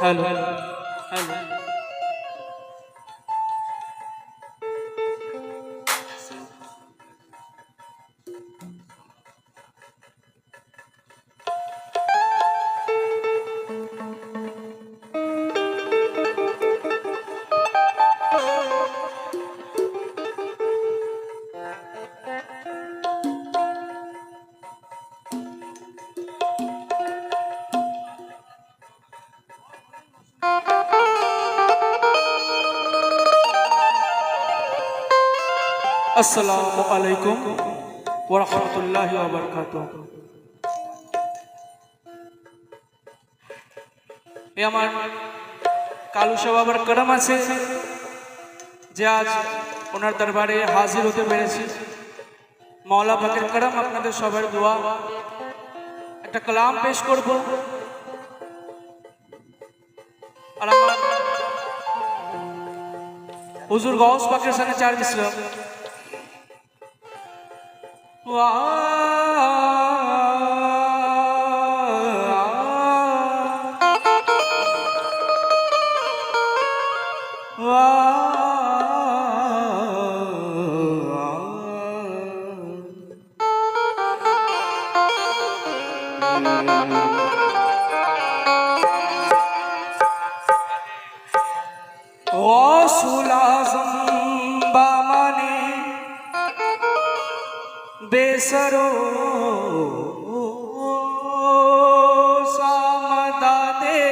حلو. حلو আসসালামু আলাইকুম ওয়া রাহমাতুল্লাহি ওয়া বারাকাতুহু। আমার কালু সাহেব বাবার করম আছে যে আজ ওনার দরবারে হাজির হতে পেরেছি। মৌলা পাকের করম আপনাদের সবার দোয়া। একটা কালাম পেশ করব। আর আমার হুজুর গৌস পাকের সাথে চার মিশ্র। Oh! सरो सामदा दे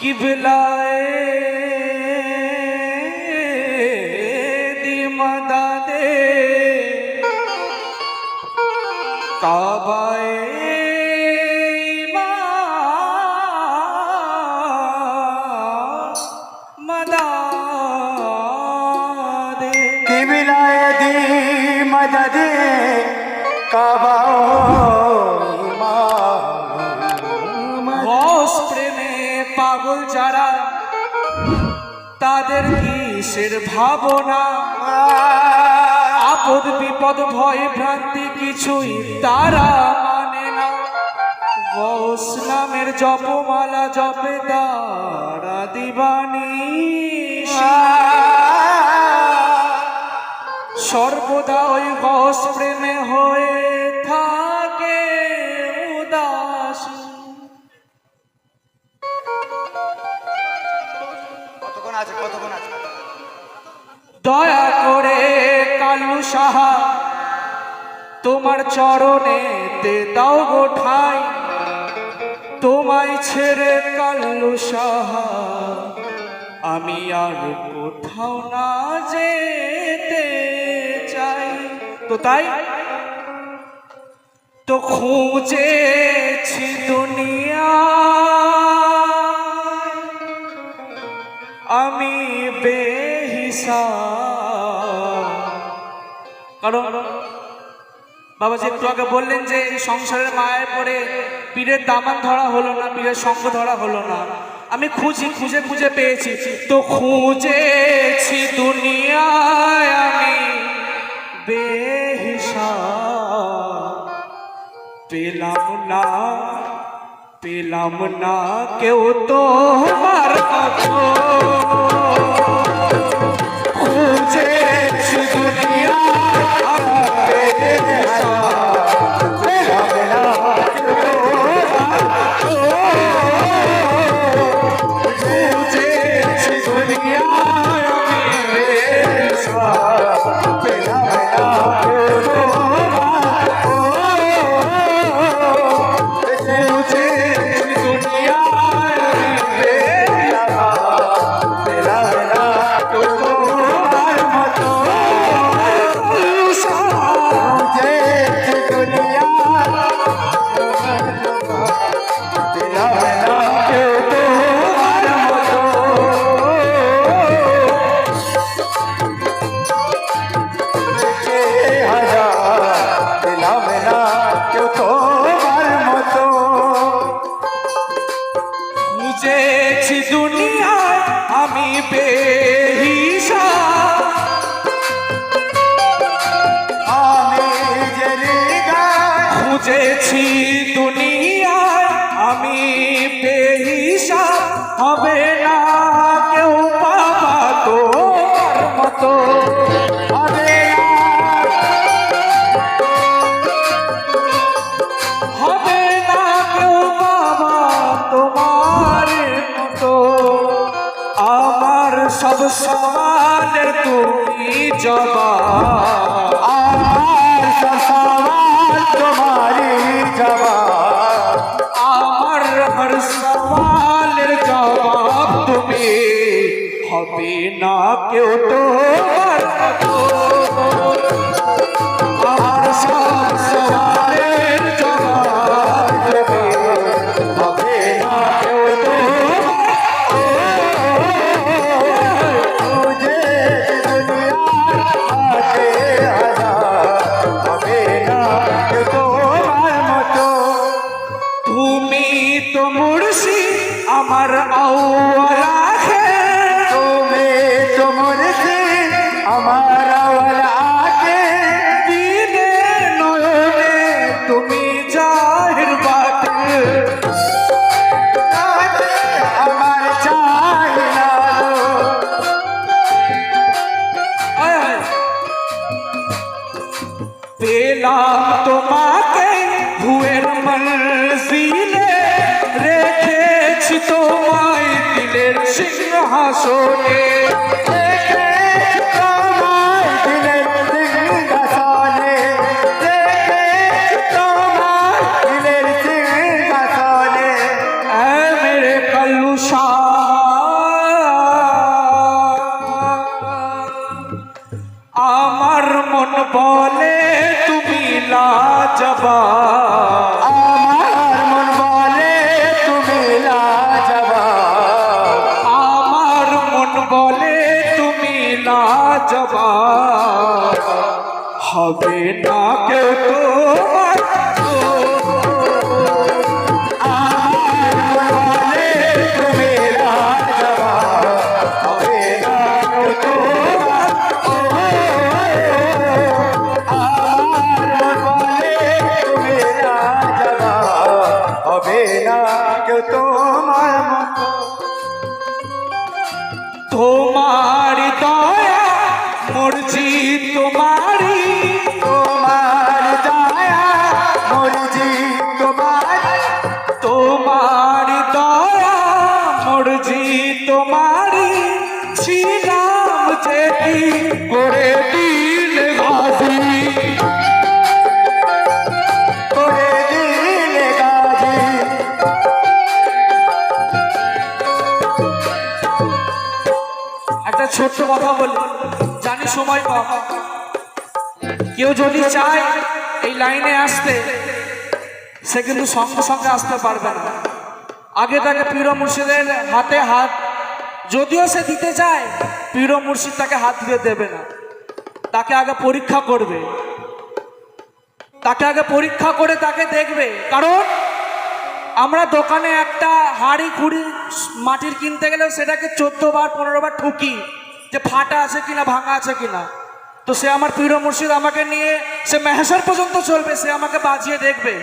कि बिलाए মদদে কাবা বস প্রেমে পাগল যারা, তাদের কিসের ভাবনা? আপদ বিপদ, ভয় ভ্রান্তি কিছুই তারা মানে না। বস নামের জপমালা জপে তারা দিবানি সর্বদা ওই বস প্রেমে হয়ে থাকে উদাস। দয়া করে কালু সাহা তোমার চরণে তে দাও গো ঠাই। তোমায় ছেড়ে কালু সাহা আমি আর কোথাও না চাই তাই তো খুঁজেছি দুনিয়া। আমি কারণ বাবা যে একটু আগে বললেন যে সংসারের মায়ের পরে পীরের দামান ধরা হলো না, পীরের সঙ্গ ধরা হলো না। আমি খুঁজি, খুঁজে খুঁজে পেয়েছি। তো খুঁজেছি দুনিয়ায় আমি বেহিসাব। পেলাম না পেলাম না কেউ তো জবাব। আমার সসওয়াল তোমারি জবাব। আমার হর সওয়ালের জবাব হবে না কেউ তোমার লাজবাব। আমার মন বলে তুমি লাজবাব। আমার মন বলে তুমি লাজবাব। হবে না ছোট্ট কথা বলি, জানি সময় কম। কেউ যদি চায় এই লাইনে আসতে, সে কিন্তু সঙ্গে সঙ্গে আসতে পারবে না। আগে তাকে পীর মুর্শিদের হাতে হাত, যদিও সে দিতে চায়, পীর মুর্শিদ তাকে হাত দিয়ে দেবে না। তাকে আগে পরীক্ষা করবে। তাকে আগে পরীক্ষা করে তাকে দেখবে। কারণ আমরা দোকানে একটা হাড়ি খুঁড়ি মাটির কিনতে গেলেও সেটাকে চোদ্দ বার, পনেরো বার ঠুকি। যে ফাটা আছে কিনা ভাঙা আছে কিনা। তো সে আমার পীর মুর্শিদ আমাকে নিয়ে সে মেহেসার পর্যন্ত চলবে সে আমাকে বাজিয়ে দেখবে।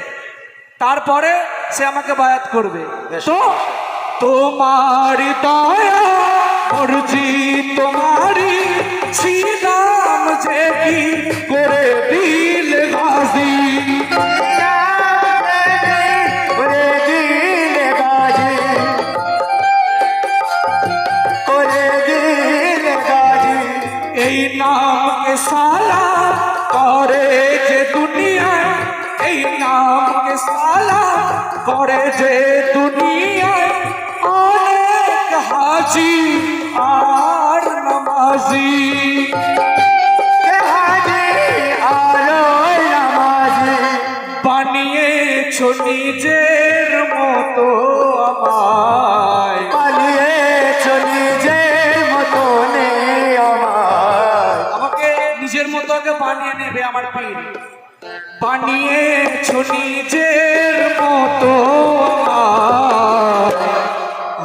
তারপরে সে আমাকে বায়াত করবে। তো তোমারি দয়া মর্জি তোমারি ছিলাম যে কি করে দিল? নামকে সালা করে যে দুনিয়ায় এই নামকে সালা করে যে দুনিয়ায় অনেক হাজি, আর নামাজি। হাজি আলোয় নামাজি। বানিয়েছো নিজের বানিয়েছো নিজের মতো।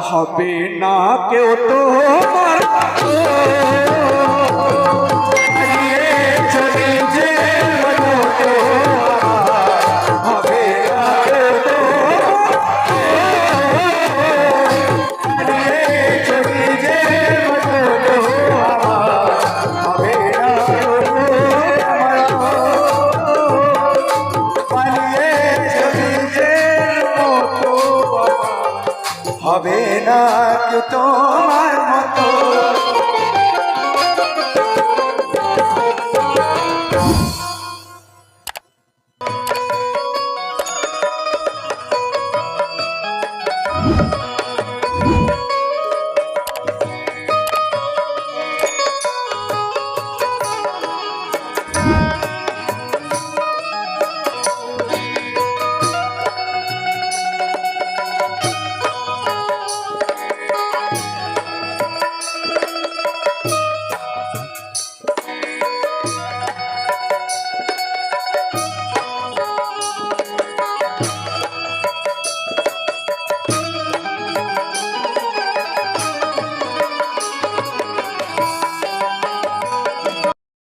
হবে না কেউ তোমার